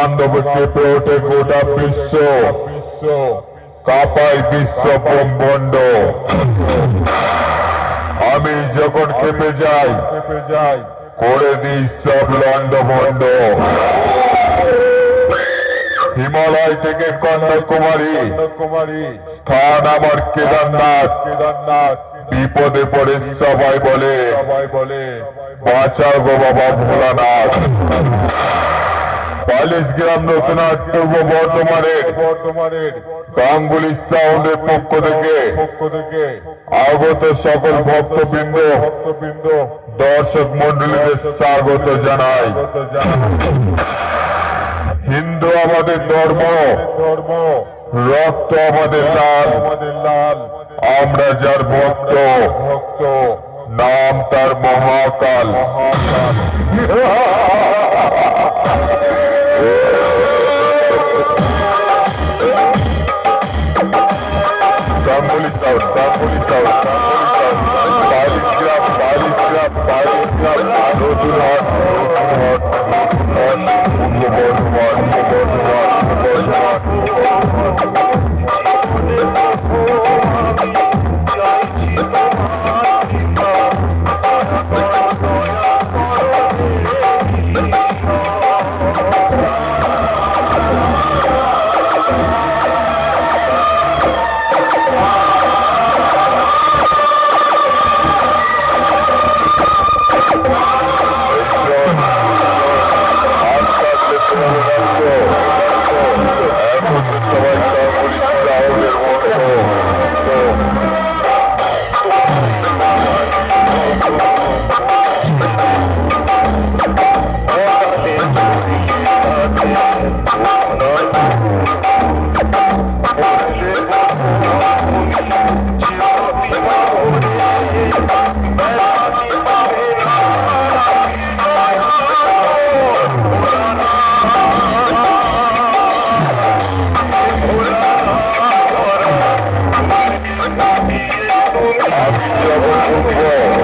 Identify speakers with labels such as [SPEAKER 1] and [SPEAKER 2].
[SPEAKER 1] কেঁপে ওঠে গোটা বিশ্ব বিশ্ব কাপাই বিশ্ব ব্রহ্মাণ্ড। আমি যখন কেঁপে যাই কেঁপে যাই করে দিই সব লন্ডভন্ড হিমালয় থেকে কন্যাকুমারী কন্যাকুমারী স্থান আমার কেদারনাথ। কেদারনাথ বিপদে পড়ে সবাই বলে সবাই বলে, বাঁচাও গো বাবা ভোলানাথ। বাইলিশ গ্রাম নতুনহাট পূর্ব বর্ধমানের গাঙ্গুলি সাউন্ডের পক্ষ থেকে আগত সকল ভক্তবৃন্দ, দর্শক মন্ডলীদের স্বাগত জানাই। হিন্দু আমাদের ধর্ম ধর্ম রক্ত আমাদের লাল। আমরা যার ভক্ত ভক্ত নাম তার মহাকাল। Ganguly Have trouble control.